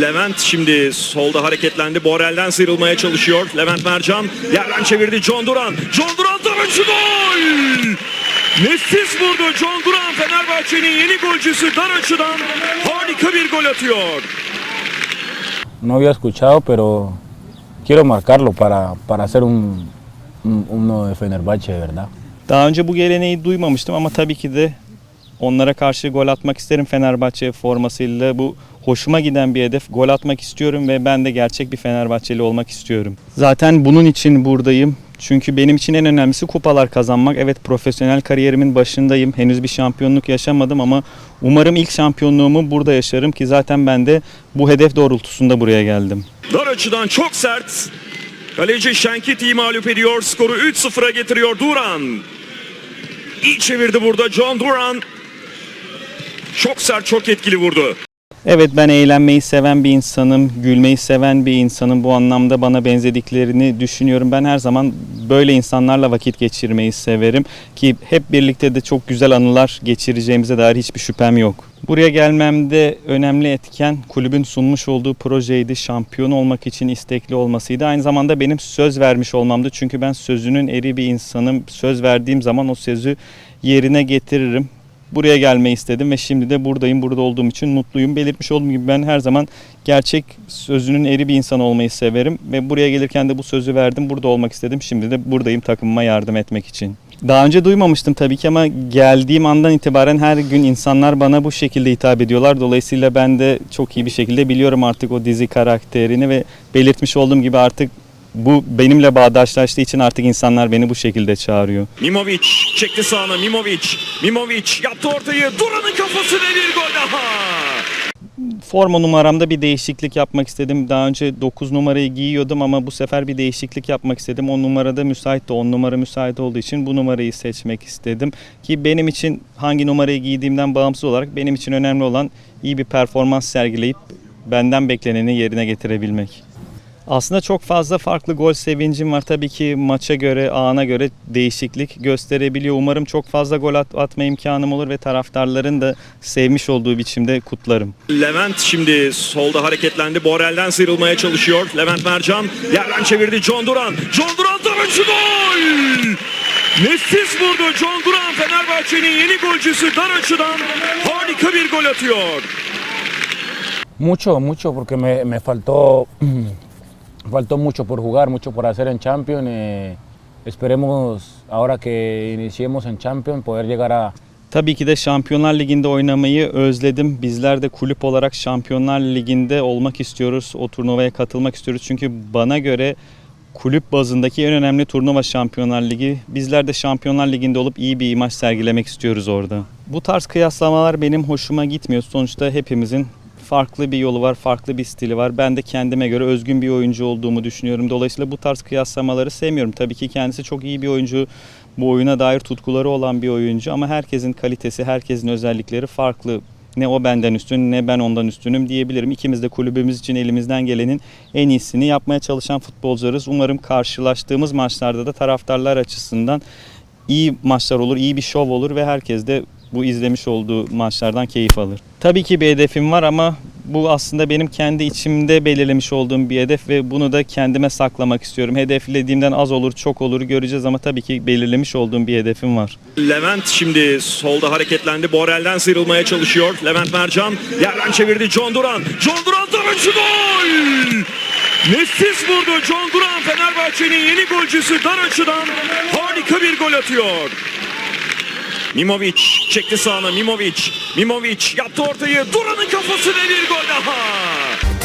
Levent şimdi solda hareketlendi. Borel'den sıyrılmaya çalışıyor. Levent Mercan yerden çevirdi. John Duran. John Duran tabii gol! Nefis vurdu John Duran Fenerbahçe'nin yeni golcüsü dar açıdan harika bir gol atıyor. No había escuchado, pero quiero marcarlo para, para ser un, un- uno de Fenerbahçe, ¿verdad? Daha önce bu geleneği duymamıştım ama tabii ki de onlara karşı gol atmak isterim Fenerbahçe formasıyla. Bu hoşuma giden bir hedef. Gol atmak istiyorum ve ben de gerçek bir Fenerbahçeli olmak istiyorum. Zaten bunun için buradayım. Çünkü benim için en önemlisi kupalar kazanmak. Evet profesyonel kariyerimin başındayım. Henüz bir şampiyonluk yaşamadım ama umarım ilk şampiyonluğumu burada yaşarım ki zaten ben de bu hedef doğrultusunda buraya geldim. Dar açıdan çok sert. Kaleci Şenkiti'yi mağlup ediyor. Skoru 3-0'a getiriyor Duran. İyi çevirdi burada John Duran. Çok sert, çok etkili vurdu. Evet ben eğlenmeyi seven bir insanım, gülmeyi seven bir insanım. Bu anlamda bana benzediklerini düşünüyorum. Ben her zaman böyle insanlarla vakit geçirmeyi severim ki hep birlikte de çok güzel anılar geçireceğimize dair hiçbir şüphem yok. Buraya gelmemde önemli etken kulübün sunmuş olduğu projeydi. Şampiyon olmak için istekli olmasıydı. Aynı zamanda benim söz vermiş olmamdı. Çünkü ben sözünün eri bir insanım. Söz verdiğim zaman o sözü yerine getiririm buraya gelmeyi istedim ve şimdi de buradayım. Burada olduğum için mutluyum. Belirtmiş olduğum gibi ben her zaman gerçek sözünün eri bir insan olmayı severim ve buraya gelirken de bu sözü verdim. Burada olmak istedim. Şimdi de buradayım takımıma yardım etmek için. Daha önce duymamıştım tabii ki ama geldiğim andan itibaren her gün insanlar bana bu şekilde hitap ediyorlar. Dolayısıyla ben de çok iyi bir şekilde biliyorum artık o dizi karakterini ve belirtmiş olduğum gibi artık bu benimle bağdaşlaştığı için artık insanlar beni bu şekilde çağırıyor. Mimovic çekti sağına Mimovic. Mimovic yaptı ortayı. Duran'ın kafasına bir gol daha. Forma numaramda bir değişiklik yapmak istedim. Daha önce 9 numarayı giyiyordum ama bu sefer bir değişiklik yapmak istedim. 10 numarada müsait de 10 numara müsait olduğu için bu numarayı seçmek istedim. Ki benim için hangi numarayı giydiğimden bağımsız olarak benim için önemli olan iyi bir performans sergileyip benden bekleneni yerine getirebilmek. Aslında çok fazla farklı gol sevincim var. Tabii ki maça göre, ana göre değişiklik gösterebiliyor. Umarım çok fazla gol at- atma imkanım olur ve taraftarların da sevmiş olduğu biçimde kutlarım. Levent şimdi solda hareketlendi. Borel'den sıyrılmaya çalışıyor. Levent Mercan yerden çevirdi John Duran. John Duran tabii gol! Nefis vurdu John Duran Fenerbahçe'nin yeni golcüsü dar açıdan harika bir gol atıyor. Mucho, mucho, porque me, me faltó, faltó mucho por jugar, mucho por hacer en Champions. eh, esperemos ahora que iniciemos en Champions poder llegar a, Tabii ki de Şampiyonlar Ligi'nde oynamayı özledim. Bizler de kulüp olarak Şampiyonlar Ligi'nde olmak istiyoruz. O turnuvaya katılmak istiyoruz. Çünkü bana göre kulüp bazındaki en önemli turnuva Şampiyonlar Ligi. Bizler de Şampiyonlar Ligi'nde olup iyi bir imaj sergilemek istiyoruz orada. Bu tarz kıyaslamalar benim hoşuma gitmiyor. Sonuçta hepimizin farklı bir yolu var, farklı bir stili var. Ben de kendime göre özgün bir oyuncu olduğumu düşünüyorum. Dolayısıyla bu tarz kıyaslamaları sevmiyorum. Tabii ki kendisi çok iyi bir oyuncu. Bu oyuna dair tutkuları olan bir oyuncu ama herkesin kalitesi, herkesin özellikleri farklı. Ne o benden üstün ne ben ondan üstünüm diyebilirim. İkimiz de kulübümüz için elimizden gelenin en iyisini yapmaya çalışan futbolcularız. Umarım karşılaştığımız maçlarda da taraftarlar açısından iyi maçlar olur, iyi bir şov olur ve herkes de bu izlemiş olduğu maçlardan keyif alır. Tabii ki bir hedefim var ama bu aslında benim kendi içimde belirlemiş olduğum bir hedef ve bunu da kendime saklamak istiyorum. Hedeflediğimden az olur, çok olur göreceğiz ama tabii ki belirlemiş olduğum bir hedefim var. Levent şimdi solda hareketlendi. Borel'den sıyrılmaya çalışıyor. Levent Mercan yerden çevirdi John Duran. John Duran tabii gol! Nefis vurdu John Duran Fenerbahçe'nin yeni golcüsü dar açıdan harika bir gol atıyor. Mimovic çekti sağına Mimovic. Mimovic yaptı ortayı. Duran'ın kafasına bir gol daha.